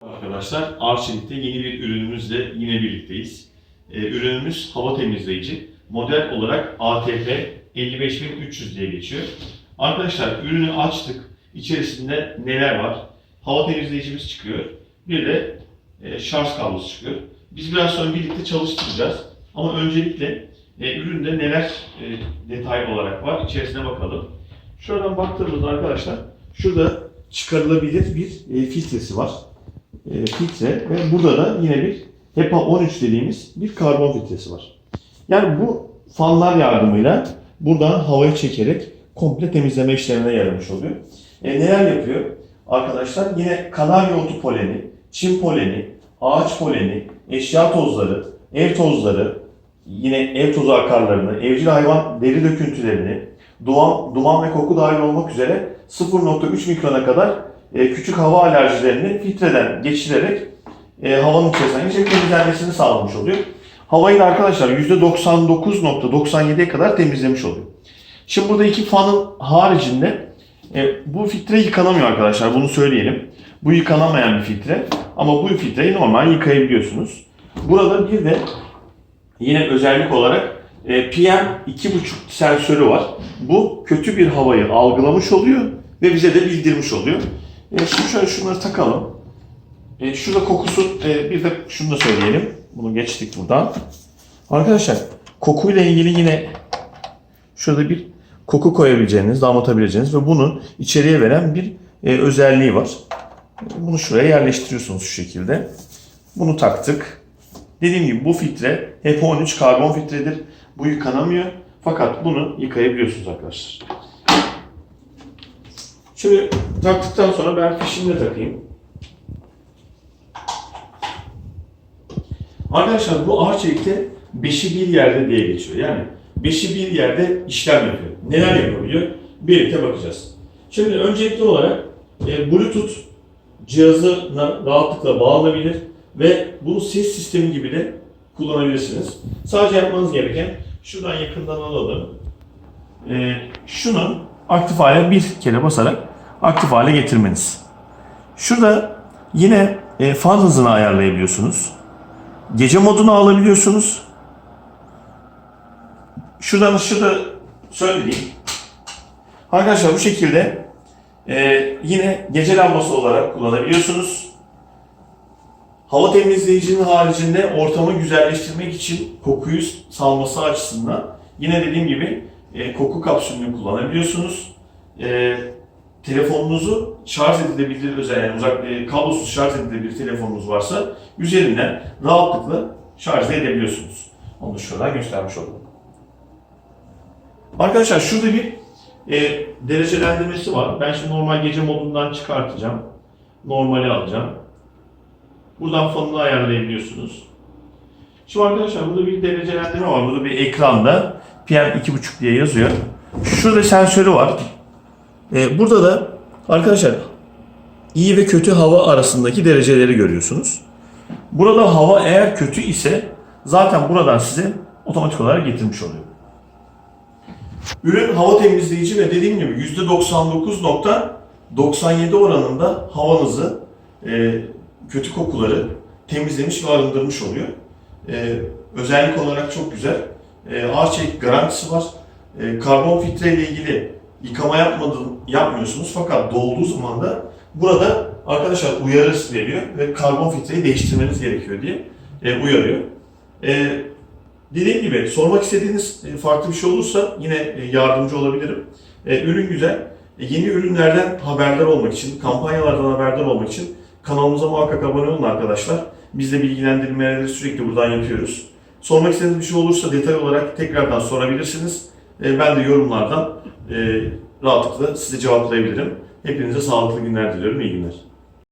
Arkadaşlar Arçelik'te yeni bir ürünümüzle yine birlikteyiz. Ee, ürünümüz hava temizleyici. Model olarak ATP 55300 diye geçiyor. Arkadaşlar ürünü açtık. İçerisinde neler var? Hava temizleyicimiz çıkıyor. Bir de e, şarj kablosu çıkıyor. Biz biraz sonra birlikte çalıştıracağız. Ama öncelikle e, üründe neler e, detay olarak var içerisine bakalım. Şuradan baktığımızda arkadaşlar şurada çıkarılabilir bir e, filtresi var e, filtre ve burada da yine bir HEPA 13 dediğimiz bir karbon filtresi var. Yani bu fanlar yardımıyla buradan havaya çekerek komple temizleme işlemine yaramış oluyor. E, neler yapıyor? Arkadaşlar yine kanarya otu poleni, çim poleni, ağaç poleni, eşya tozları, ev tozları, yine ev tozu akarlarını, evcil hayvan deri döküntülerini, duman, duman ve koku dahil olmak üzere 0.3 mikrona kadar e, küçük hava alerjilerini filtreden geçirerek e, havanın içerisinden geçerek temizlenmesini sağlamış oluyor. Havayı da arkadaşlar %99.97'ye kadar temizlemiş oluyor. Şimdi burada iki fanın haricinde e, bu filtre yıkanamıyor arkadaşlar bunu söyleyelim. Bu yıkanamayan bir filtre ama bu filtreyi normal yıkayabiliyorsunuz. Burada bir de yine özellik olarak e, PM2.5 sensörü var. Bu kötü bir havayı algılamış oluyor ve bize de bildirmiş oluyor. E, şimdi şöyle şunları takalım. E, şurada kokusu, e, bir de şunu da söyleyelim. Bunu geçtik buradan. Arkadaşlar kokuyla ilgili yine şurada bir koku koyabileceğiniz, damlatabileceğiniz ve bunu içeriye veren bir e, özelliği var. Bunu şuraya yerleştiriyorsunuz şu şekilde. Bunu taktık. Dediğim gibi bu filtre HEPA 13 karbon filtredir. Bu yıkanamıyor. Fakat bunu yıkayabiliyorsunuz arkadaşlar. Şimdi taktıktan sonra ben fişini takayım. Arkadaşlar bu Arçelik'te beşi bir yerde diye geçiyor. Yani beşi bir yerde işlem yapıyor. Neler yapabiliyor? Birlikte bakacağız. Şimdi öncelikli olarak e, Bluetooth cihazına rahatlıkla bağlanabilir ve bunu ses sistemi gibi de kullanabilirsiniz. Sadece yapmanız gereken şuradan yakından alalım. E, şunu aktif hale bir kere basarak aktif hale getirmeniz. Şurada yine e, fan hızını ayarlayabiliyorsunuz. Gece modunu alabiliyorsunuz. Şuradan ışığı da söyleyeyim. Arkadaşlar bu şekilde e, yine gece lambası olarak kullanabiliyorsunuz. Hava temizleyicinin haricinde ortamı güzelleştirmek için kokuyu salması açısından yine dediğim gibi e, koku kapsülünü kullanabiliyorsunuz. E, telefonunuzu şarj edilebilir özel yani uzak e, kablosuz şarj edilebilir telefonunuz varsa üzerinden rahatlıkla şarj edebiliyorsunuz. Onu da şuradan göstermiş oldum. Arkadaşlar şurada bir e, derecelendirmesi var. Ben şimdi normal gece modundan çıkartacağım. Normali alacağım. Buradan fanını ayarlayabiliyorsunuz. Şimdi arkadaşlar burada bir derecelendirme var. Burada bir ekranda PM2.5 diye yazıyor. Şurada sensörü var. Ee, burada da arkadaşlar iyi ve kötü hava arasındaki dereceleri görüyorsunuz. Burada hava eğer kötü ise zaten buradan size otomatik olarak getirmiş oluyor. Ürün hava temizleyici ve dediğim gibi %99.97 oranında havanızı e, kötü kokuları temizlemiş ve arındırmış oluyor. E, özellik olarak çok güzel. E, Arçelik garantisi var. E, karbon filtre ile ilgili yıkama yapmadın, yapmıyorsunuz fakat dolduğu zaman da burada arkadaşlar uyarı veriyor ve karbon filtreyi değiştirmeniz gerekiyor diye e, uyarıyor. E, dediğim gibi sormak istediğiniz e, farklı bir şey olursa yine e, yardımcı olabilirim. E, ürün güzel. E, yeni ürünlerden haberdar olmak için, kampanyalardan haberdar olmak için kanalımıza muhakkak abone olun arkadaşlar. Biz de bilgilendirmeleri sürekli buradan yapıyoruz. Sormak istediğiniz bir şey olursa detay olarak tekrardan sorabilirsiniz. E, ben de yorumlardan e, rahatlıkla size cevaplayabilirim. Hepinize sağlıklı günler diliyorum. İyi günler.